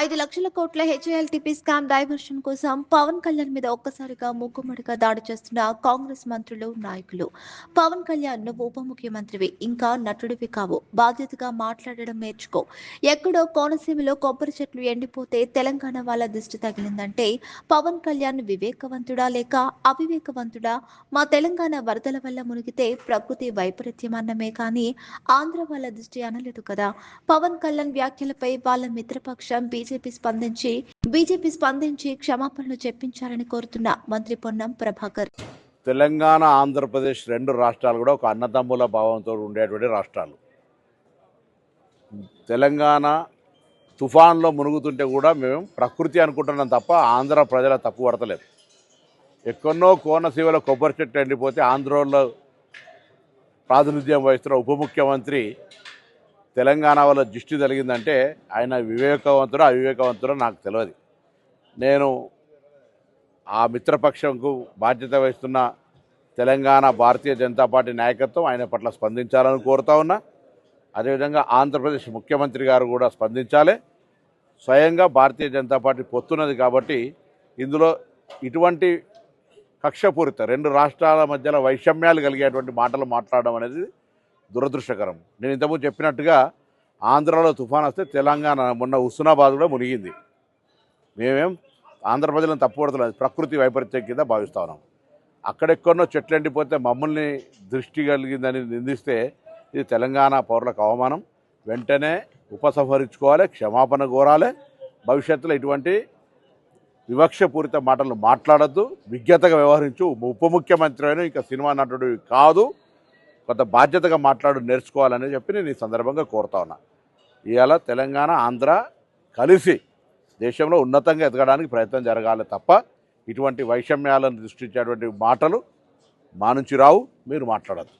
ఐదు లక్షల కోట్ల హెచ్ఏఎల్టీపీ స్కామ్ డైవర్షన్ కోసం పవన్ కళ్యాణ్ మీద ఒక్కసారిగా మూకుమ్మడిగా దాడి చేస్తున్న కాంగ్రెస్ మంత్రులు నాయకులు. పవన్ కళ్యాణ్ నువ్వు ఉప ముఖ్యమంత్రివి ఇంకా నటుడివి కావు. బాధ్యతగా మాట్లాడడం నేర్చుకో. ఎక్కడో కోనసీమలో కొబ్బరి చెట్లు ఎండిపోతే తెలంగాణ వాళ్ళ దిష్టి తగిలిందంటే పవన్ కళ్యాణ్ వివేకవంతుడా లేక అవివేకవంతుడా? మా తెలంగాణ వరదల వల్ల మునిగితే ప్రకృతి వైపరీత్యం అన్నమే కానీ ఆంధ్ర వాళ్ళ దృష్టి అనలేదు కదా? పవన్ కళ్యాణ్ వ్యాఖ్యలపై వాళ్ళ మిత్రపక్షం బీజేపీ స్పందించి బీజేపీ స్పందించి క్షమాపణలు చెప్పించాలని కోరుతున్న మంత్రి పొన్నం ప్రభాకర్. తెలంగాణ ఆంధ్రప్రదేశ్ రెండు రాష్ట్రాలు కూడా ఒక అన్నదమ్ముల భావంతో ఉండేటువంటి రాష్ట్రాలు. తెలంగాణ తుఫాన్లో మునుగుతుంటే కూడా మేము ప్రకృతి అనుకుంటున్నాం తప్ప ఆంధ్ర ప్రజల తప్పు పడతలేదు. ఎక్కడో కోనసీమలో కొబ్బరి చెట్టు ఎండిపోతే ఆంధ్రలో ప్రాతినిధ్యం వహిస్తున్న ఉప ముఖ్యమంత్రి తెలంగాణ వల్ల దృష్టి జరిగిందంటే ఆయన వివేకవంతుడు అవివేకవంతుడో నాకు తెలియదు నేను ఆ మిత్రపక్షంకు బాధ్యత వహిస్తున్న తెలంగాణ భారతీయ జనతా పార్టీ నాయకత్వం ఆయన పట్ల స్పందించాలని కోరుతా ఉన్నా. అదేవిధంగా ఆంధ్రప్రదేశ్ ముఖ్యమంత్రి గారు కూడా స్పందించాలి. స్వయంగా భారతీయ జనతా పార్టీ పొత్తున్నది కాబట్టి ఇందులో ఇటువంటి కక్షపూరిత రెండు రాష్ట్రాల మధ్యలో వైషమ్యాలు కలిగేటువంటి మాటలు మాట్లాడడం అనేది దురదృష్టకరం. నేను ఇంతకుముందు చెప్పినట్టుగా ఆంధ్రాలో తుఫాన్ వస్తే తెలంగాణ మొన్న హుస్నాబాద్ కూడా మునిగింది. మేమేం ఆంధ్ర ప్రజలను తప్పుపడతలేదు. ప్రకృతి వైపరీత్యం కింద భావిస్తా ఉన్నాం. అక్కడెక్కడో చెట్లు ఎండిపోతే మమ్మల్ని దృష్టి కలిగిందని నిందిస్తే ఇది తెలంగాణ పౌరులకు అవమానం. వెంటనే ఉపసంహరించుకోవాలి క్షమాపణ కోరాలి. భవిష్యత్తులో ఇటువంటి వివక్షపూరిత మాటలు మాట్లాడద్దు. విజ్ఞతగా వ్యవహరించు. ఉప ముఖ్యమంత్రి అయినా ఇంకా సినిమా నటుడు కాదు. కొంత బాధ్యతగా మాట్లాడు నేర్చుకోవాలని చెప్పి నేను ఈ సందర్భంగా కోరుతా ఉన్నా. ఇవాళ తెలంగాణ ఆంధ్ర కలిసి దేశంలో ఉన్నతంగా ఎదగడానికి ప్రయత్నం జరగాలి తప్ప ఇటువంటి వైషమ్యాలను దృష్టించేటువంటి మాటలు మా నుంచి రావు మీరు మాట్లాడద్దు.